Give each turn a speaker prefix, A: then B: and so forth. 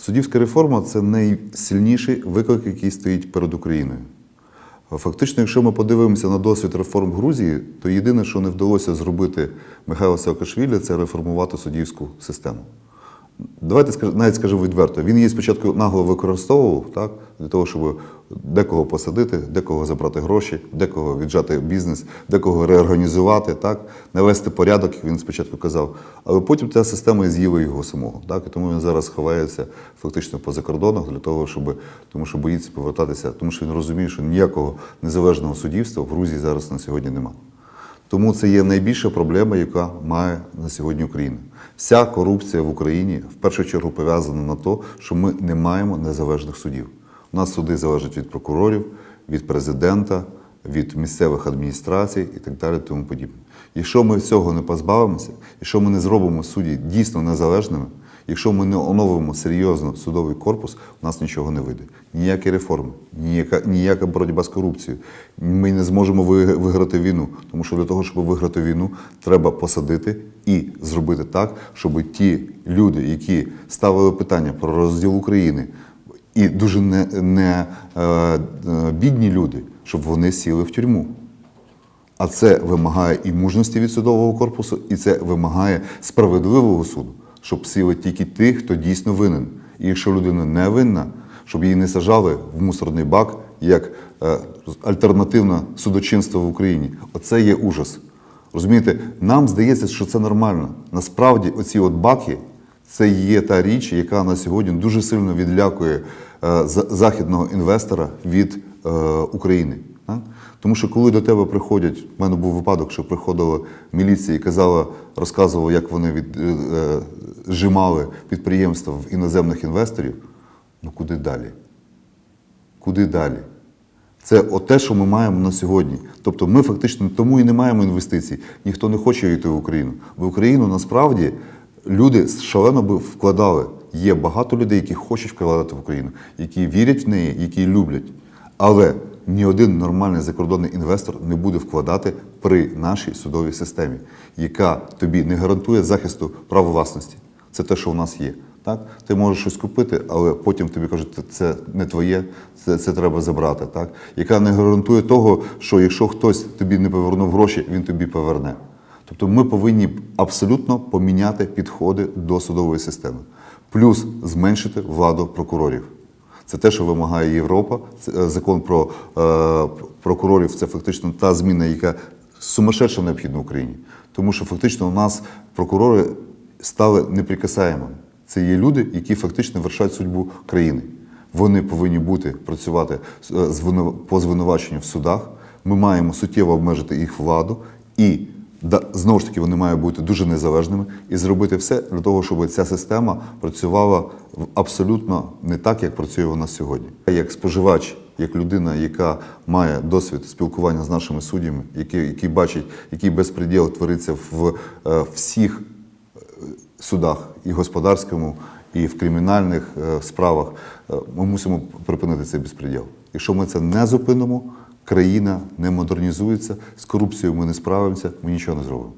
A: Суддівська реформа це найсильніший виклик, який стоїть перед Україною. Фактично, якщо ми подивимося на досвід реформ Грузії, то єдине, що не вдалося зробити Михайло Саакашвілі, це реформувати суддівську систему. Давайте навіть скажемо відверто. Він її спочатку нагло використовував так, для того, щоб декого посадити, декого забрати гроші, декого віджати бізнес, декого реорганізувати, так, навести порядок, як він спочатку казав. Але потім ця система з'їла його самого. Так, і тому він зараз ховається фактично по закордонах для того, щоб тому що боїться повертатися, тому що він розуміє, що ніякого незалежного суддівства в Грузії зараз на сьогодні немає. Тому це є найбільша проблема, яка має на сьогодні Україна. Вся корупція в Україні в першу чергу пов'язана на те, що ми не маємо незалежних судів. У нас суди залежать від прокурорів, від президента, від місцевих адміністрацій і так далі, тому подібне. Якщо ми цього не позбавимося, якщо ми не зробимо судді дійсно незалежними, якщо ми не оновимо серйозно судовий корпус, у нас нічого не вийде. Ніякі реформи, ніяка, ніяка боротьба з корупцією. Ми не зможемо виграти війну. Тому що для того, щоб виграти війну, треба посадити і зробити так, щоб ті люди, які ставили питання про розділ України, і дуже не, не е, е, бідні люди, щоб вони сіли в тюрму. А це вимагає і мужності від судового корпусу, і це вимагає справедливого суду, щоб сіли тільки тих, хто дійсно винен. І якщо людина не винна, щоб її не сажали в мусорний бак як е, альтернативне судочинство в Україні. Оце є ужас. Розумієте, нам здається, що це нормально. Насправді, оці от баки це є та річ, яка на сьогодні дуже сильно відлякує е, західного інвестора від е, України. Тому що коли до тебе приходять, в мене був випадок, що приходила міліція і казала, розказувала, як вони від, зжимали підприємства в іноземних інвесторів. Ну куди далі? Куди далі? Це те, що ми маємо на сьогодні. Тобто ми фактично тому і не маємо інвестицій. Ніхто не хоче йти в Україну. В Україну насправді люди шалено би вкладали. Є багато людей, які хочуть вкладати в Україну, які вірять в неї, які люблять. Але ні один нормальний закордонний інвестор не буде вкладати при нашій судовій системі, яка тобі не гарантує захисту права власності. Це те, що в нас є. Так? Ти можеш щось купити, але потім тобі кажуть, це не твоє, це, це треба забрати. Так? Яка не гарантує того, що якщо хтось тобі не повернув гроші, він тобі поверне. Тобто ми повинні абсолютно поміняти підходи до судової системи, плюс зменшити владу прокурорів. Це те, що вимагає Європа. Е, закон про е, прокурорів це фактично та зміна, яка сумасшедша необхідна Україні. Тому що фактично у нас прокурори стали неприкасаємими. Це є люди, які фактично вершать судьбу країни. Вони повинні бути працювати е, по звинуваченню в судах. Ми маємо суттєво обмежити їх владу і знову ж таки вони мають бути дуже незалежними і зробити все для того, щоб ця система працювала абсолютно не так, як працює вона сьогодні. Як споживач, як людина, яка має досвід спілкування з нашими суддями, який, який бачить, який безпреділ твориться в е, всіх судах і господарському, і в кримінальних е, справах, е, ми мусимо припинити цей безпреділ. Якщо ми це не зупинимо, країна не модернізується, з корупцією ми не справимося, ми нічого не зробимо.